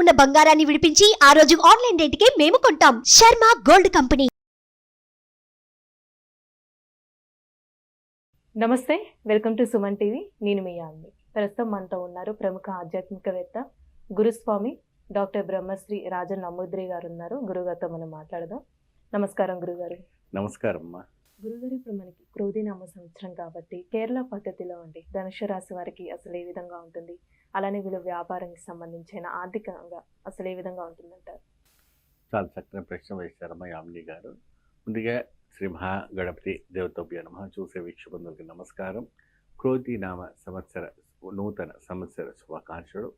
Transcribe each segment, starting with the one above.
ఉన్న బంగారాన్ని విడిపించి ఆ రోజు ఆన్లైన్ రేటుకే మేము కొంటాం. Sharma gold company. నమస్తే వెల్కమ్ టు సుమన్ టీవీ. నేను మీ యామ్ని ప్రస్తుతం మనతో ఉన్నారు ప్రముఖ ఆధ్యాత్మికవేత్త గురుస్వామి డాక్టర్ బ్రహ్మశ్రీ రాజన్ నమూద్రి గారు ఉన్నారు గురుగారితో మనం మాట్లాడదాం. నమస్కారం గురుగారు. నమస్కారం అమ్మా గురుగారు ఇప్పుడు మనకి క్రోధినామ సంవత్సరం కాబట్టి కేరళ పద్ధతిలో అండి ధనుషు రాశి వారికి అసలు ఏ విధంగా ఉంటుంది? అలానే వీళ్ళ వ్యాపారానికి సంబంధించిన ఆర్థికంగా అసలు ఏ విధంగా ఉంటుందంటారు? చాలా చక్కని ప్రశ్న వేశారమ్మా యామిని గారు. ముందుగా శ్రీ మహా గణపతి దేవతోభ్య నమ. చూసే వీక్షబంధువులకి నమస్కారం. క్రోధి నామ సంవత్సర నూతన సంవత్సర శుభాకాంక్షలు.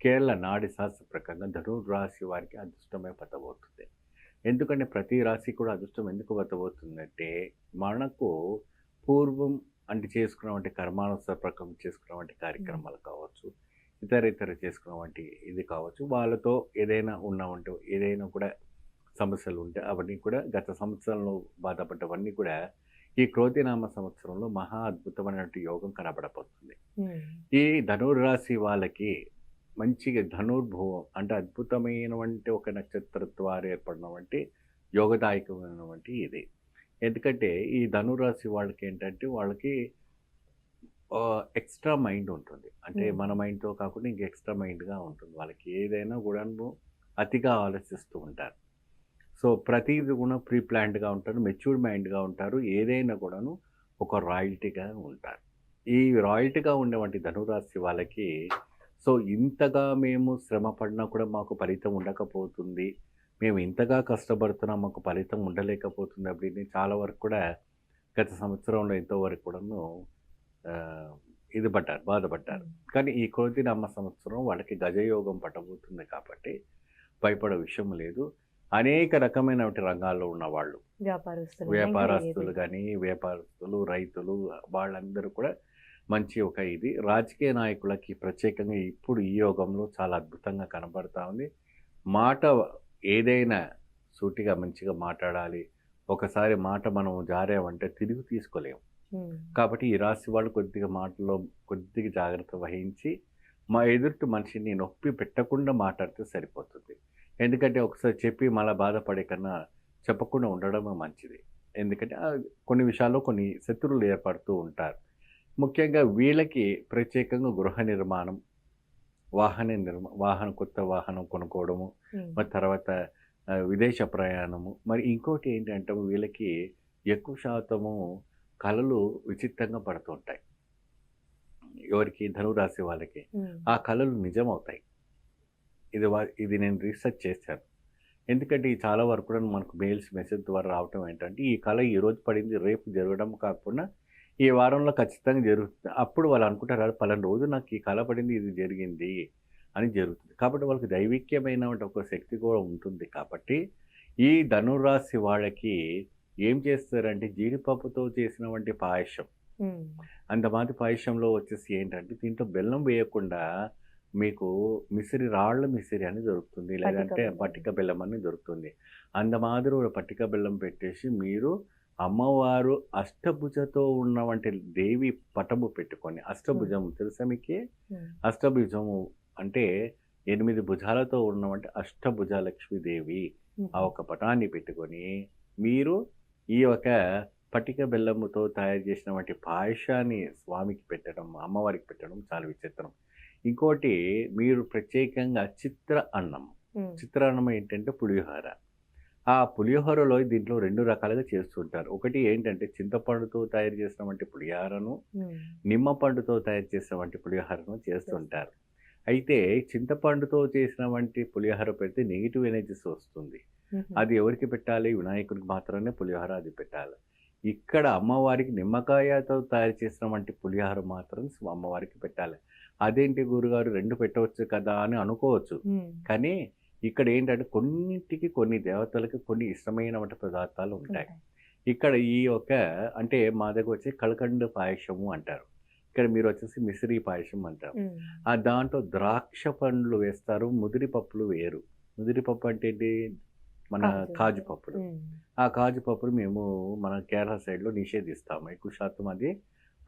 కేరళ నాడి శాస్త్ర ప్రకారంగా ధనుర్ రాశి వారికి అదృష్టమే పట్టబోతుంది. ఎందుకంటే ప్రతి రాశి కూడా అదృష్టం ఎందుకు పట్టబోతుందంటే మనకు పూర్వం అంటే చేసుకున్నటువంటి కర్మానుసార ప్రకారం చేసుకున్నటువంటి కార్యక్రమాలు కావచ్చు. ఇతర ఇతర చేసుకున్నటువంటి ఇది కావచ్చు. వాళ్ళతో ఏదైనా ఉన్నవంటే ఏదైనా కూడా సమస్యలు ఉంటే అవన్నీ కూడా గత సంవత్సరంలో బాధపడ్డవన్నీ కూడా ఈ క్రోధినామ సంవత్సరంలో మహా అద్భుతమైనటువంటి యోగం కనబడబోతుంది. ఈ ధనుర్రాశి వాళ్ళకి మంచిగా ధనుర్భువం అంటే అద్భుతమైనటువంటి ఒక నక్షత్ర ద్వారా ఏర్పడినటువంటి యోగదాయకమైనటువంటి ఇది. ఎందుకంటే ఈ ధనురాశి వాళ్ళకి ఏంటంటే వాళ్ళకి ఎక్స్ట్రా మైండ్ ఉంటుంది అంటే Hmm. మన మైండ్తో కాకుండా ఇంక ఎక్స్ట్రా మైండ్గా ఉంటుంది వాళ్ళకి ఏదైనా కూడాను అతిగా ఆలోచిస్తూ ఉంటారు సో ప్రతిది కూడా ప్రీ ప్లాన్డ్గా ఉంటారు మెచ్యూర్డ్ మైండ్గా ఉంటారు ఏదైనా కూడాను ఒక రాయల్టీగా ఉంటారు ఈ రాయల్టీగా ఉండేవంటి ధనురాశి వాళ్ళకి సో ఇంతగా మేము శ్రమ పడినా కూడా మాకు ఫలితం ఉండకపోతుంది మేము ఇంతగా కష్టపడుతున్నాం మాకు ఫలితం ఉండలేకపోతుంది அப்படின்னு చాలా వరకు కూడా గత సంవత్సరంలో ఎంతో వరకు కూడాను ఆ, ఇది పడ్డారు బాధపడ్డారు కానీ ఈ కోతి నమ్మ సంవత్సరం వాళ్ళకి గజయోగం పట్టబోతుంది కాబట్టి భయపడే విషయం లేదు. అనేక రకమైనటువంటి రంగాల్లో ఉన్న వాళ్ళు. వ్యాపారస్తులు వ్యాపారస్తులు కానీ వ్యాపారస్తులు రైతులు వాళ్ళందరూ కూడా మంచి ఒక ఇది. రాజకీయ నాయకులకి ప్రత్యేకంగా ఇప్పుడు ఈ యోగంలో చాలా అద్భుతంగా కనబడతా ఉంది. మాట ఏదైనా సూటిగా మంచిగా మాట్లాడాలి. ఒకసారి మాట మనం జారామంటే తిరిగి తీసుకోలేము. కాబట్టి ఈ రాశి వాళ్ళు కొద్దిగా మాటలో కొద్దిగా జాగ్రత్త వహించి మా ఎదుటి మనిషిని నొప్పి పెట్టకుండా మాట్లాడితే సరిపోతుంది. ఎందుకంటే ఒకసారి చెప్పి మళ్ళీ బాధపడే కన్నా చెప్పకుండా ఉండడమే మంచిది. ఎందుకంటే కొన్ని విషయాల్లో కొన్ని శత్రువులు ఏర్పడుతూ ఉంటారు. ముఖ్యంగా వీళ్ళకి ప్రత్యేకంగా గృహ నిర్మాణం వాహన నిర్మా వాహనం కొత్త వాహనం కొనుక్కోవడము. మరి తర్వాత విదేశ ప్రయాణము. మరి ఇంకోటి ఏంటంటే వీళ్ళకి ఎక్కువ శాతము కళలు విచిత్రంగా పడుతుంటాయి ఎవరికి? ధనురాశి వాళ్ళకి. ఆ కళలు నిజమవుతాయి. ఇది వా ఇది నేను రీసెర్చ్ చేశాను. ఎందుకంటే ఈ చాలా వరకు కూడా మనకు మెయిల్స్ మెసేజ్ ద్వారా రావటం ఏంటంటే ఈ కళ ఈ రోజు పడింది రేపు జరగడం కాకుండా ఈ వారంలో ఖచ్చితంగా జరుగుతుంది. అప్పుడు వాళ్ళు అనుకుంటారు "అరే, పలానా రోజు నాకు ఈ కళ పడింది ఇది జరిగింది అని జరుగుతుంది. కాబట్టి వాళ్ళకి దైవిక్యమైన ఒక శక్తి కూడా ఉంటుంది కాబట్టి ఈ ధనురాశి వాళ్ళకి ఏం చేస్తారంటే జీడిపప్పుతో చేసినటువంటి పాయసం ఉమ్. అంతమాది పాయసంలో వచ్చేసి ఏంటంటే దీంట్లో బెల్లం వేయకుండా మీకు మిసిరి రాళ్ళ మిసిరి అని దొరుకుతుంది లేదంటే. పట్టిక బెల్లం అని దొరుకుతుంది అందమాదిరి ఒక పట్టిక బెల్లం పెట్టేసి మీరు అమ్మవారు అష్టభుజతో ఉన్నవంటి దేవి పటము పెట్టుకొని అష్టభుజం తెలుసా మీకు. అష్టభుజము అంటే ఎనిమిది భుజాలతో ఉన్నవంటి అష్టభుజ లక్ష్మీదేవి. ఆ ఒక పటాన్ని పెట్టుకొని మీరు ఈ ఒక పటిక బెల్లముతో తయారు చేసినటువంటి పాయసాన్ని స్వామికి పెట్టడం అమ్మవారికి పెట్టడం చాలా విచిత్రం ఇంకోటి మీరు ప్రత్యేకంగా చిత్ర అన్నం. చిత్ర అన్నం ఏంటంటే పులిహోర ఆ పులిహోరలో దీంట్లో రెండు రకాలుగా చేస్తుంటారు ఒకటి ఏంటంటే చింతపండుతో తయారు చేసినటువంటి పులిహోరను ఉమ్. నిమ్మ పండుతో తయారు చేసినటువంటి పులిహోరను చేస్తుంటారు అయితే చింతపండుతో చేసినటువంటి పులిహోర పెడితే నెగిటివ్ ఎనర్జీస్ వస్తుంది. అది ఎవరికి పెట్టాలి? వినాయకుడికి మాత్రమే పులిహోర అది పెట్టాలి. ఇక్కడ అమ్మవారికి నిమ్మకాయతో తయారు చేసినటువంటి పులిహోర మాత్రం అమ్మవారికి పెట్టాలి. అదేంటి గురుగారు? రెండు పెట్టవచ్చు కదా అని అనుకోవచ్చు. కానీ ఇక్కడ ఏంటంటే కొన్నింటికి కొన్ని దేవతలకి కొన్ని ఇష్టమైనటువంటి పదార్థాలు ఉంటాయి. ఇక్కడ ఈ యొక్క అంటే మా దగ్గర వచ్చి కలకండ పాయసము అంటారు. ఇక్కడ మీరు వచ్చేసి మిసిరి పాయసం అంటారు. ఆ దాంట్లో ద్రాక్ష పండ్లు వేస్తారు ముదిరి పప్పులు వేరు. ముదిరి పప్పు అంటే ఏంటి? మన కాజు. పప్పులు. ఆ కాజు పప్పులు మేము మన కేరళ సైడ్లో నిషేధిస్తాము. ఎక్కువ శాతం అది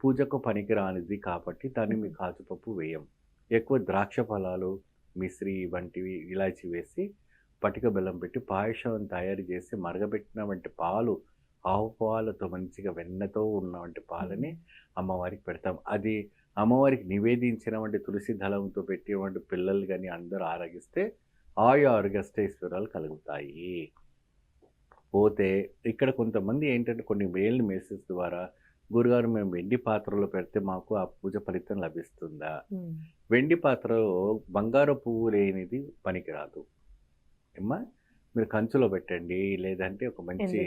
పూజకు పనికి రానిది కాబట్టి దాన్ని మేము కాజు పప్పు వేయం. ఎక్కువ ద్రాక్ష ఫలాలు మిశ్రి వంటివి ఇలాచి వేసి పటిక బెల్లం పెట్టి పాయసం తయారు చేసి మరగబెట్టిన వంటి పాలు ఆవు పాలతో మంచిగా వెన్నతో ఉన్నవంటి పాలని అమ్మవారికి పెడతాం. అది అమ్మవారికి నివేదించిన వంటి తులసి దళంతో పెట్టేవంటి పిల్లలు కానీ అందరూ ఆరగిస్తే ఆయు ఆరోగ్యష్టైశ్వర్యాలు కలుగుతాయి పోతే ఇక్కడ కొంతమంది ఏంటంటే కొన్ని మెయిల్ మెసేజ్ ద్వారా గురుగారు మేము వెండి పాత్రలో పెడితే మాకు ఆ పూజ ఫలితం లభిస్తుందా. వెండి పాత్రలో బంగారు పువ్వు లేనిది పనికిరాదు ఏమ్మా మీరు కంచులో పెట్టండి లేదంటే ఒక మంచి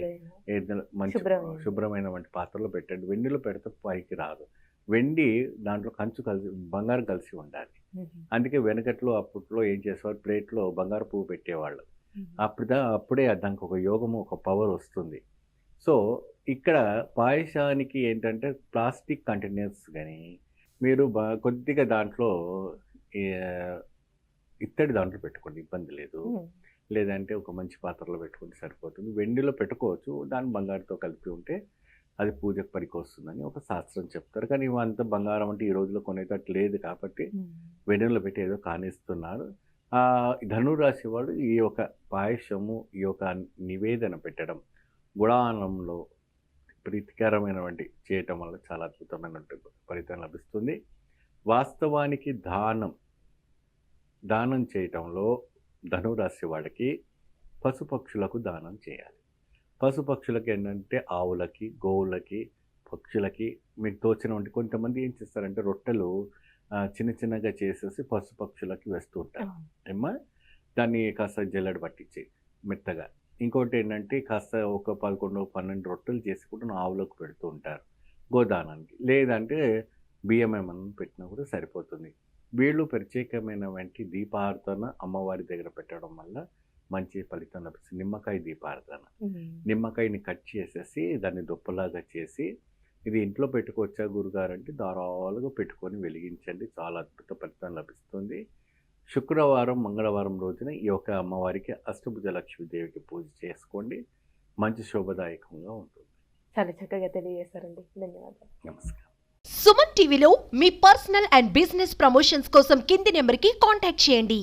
మంచి శుభ్రమైన. వంటి పాత్రలో పెట్టండి వెండిలో పెడితే పైకి రాదు వెండి దాంట్లో కంచు కలిసి బంగారం కలిసి ఉండాలి. అందుకే వెనకట్లో అప్పట్లో ఏం చేసేవారు ప్లేట్లో బంగారు పువ్వు పెట్టేవాళ్ళు. అప్పుడు అప్పుడే దానికి ఒక యోగము ఒక పవర్ వస్తుంది. సో ఇక్కడ పాయసానికి ఏంటంటే ప్లాస్టిక్ కంటైనర్స్ కానీ మీరు బా కొద్దిగా దాంట్లో ఇత్తడి దాంట్లో పెట్టుకోండి ఇబ్బంది లేదు. లేదంటే ఒక మంచి పాత్రలో పెట్టుకుంటే సరిపోతుంది. వెండిలో పెట్టుకోవచ్చు దాన్ని బంగారంతో కలిపి ఉంటే అది పూజకు పనికి వస్తుందని ఒక శాస్త్రం చెప్తారు. కానీ ఇవంతా బంగారం అంటే ఈ రోజుల్లో కొనేటట్టు లేదు కాబట్టి ఉమ్. వెన్నెలో పెట్టి ఏదో కానిస్తున్నారు. ఆ ధనురాశి వాడు ఈ యొక్క పాయసము ఈ యొక్క నివేదన పెట్టడం గుడానంలో ప్రీతికరమైనటువంటి చేయటం వల్ల చాలా అద్భుతమైన ఫలితం లభిస్తుంది. వాస్తవానికి దానం దానం చేయటంలో ధనురాశి వాడికి పశుపక్షులకు దానం చేయాలి. పశుపక్షులకి ఏంటంటే ఆవులకి గోవులకి పక్షులకి మీకు తోచినటువంటి కొంతమంది ఏం చేస్తారంటే రొట్టెలు చిన్న చిన్నగా చేసేసి పశుపక్షులకి వేస్తూ ఉంటారు. ఏమ్మా? దాన్ని కాస్త జల్లెడ పట్టించి మెత్తగా. ఇంకోటి ఏంటంటే కాస్త ఒక పదకొండు పన్నెండు రొట్టెలు చేసి కూడా ఆవులకు పెడుతూ ఉంటారు గోదానానికి. లేదంటే బియ్యం ఏమన్నా పెట్టినా కూడా సరిపోతుంది. వీళ్ళు ప్రత్యేకమైన వంటి దీపారాధన అమ్మవారి దగ్గర పెట్టడం వల్ల మంచి ఫలితం లభిస్తుంది. నిమ్మకాయ దీపారాధన. నిమ్మకాయని కట్ చేసేసి దాన్ని దుప్పలాగా చేసి ఇది ఇంట్లో పెట్టుకోవచ్చా గురుగారు అంటే ధారాళంగా పెట్టుకొని వెలిగించండి. చాలా అద్భుత ఫలితం లభిస్తుంది. శుక్రవారం మంగళవారం రోజున ఈ యొక్క అమ్మవారికి అష్టభుజ లక్ష్మీదేవికి పూజ చేసుకోండి. మంచి శోభదాయకంగా ఉంటుంది. చాలా చక్కగా తెలియజేస్తారండి ధన్యవాదాలు. నమస్కారం. సుమన్ టీవీలో మీ పర్సనల్ అండ్ బిజినెస్ ప్రమోషన్స్ కోసం కింది నెంబర్కి కాంటాక్ట్ చేయండి.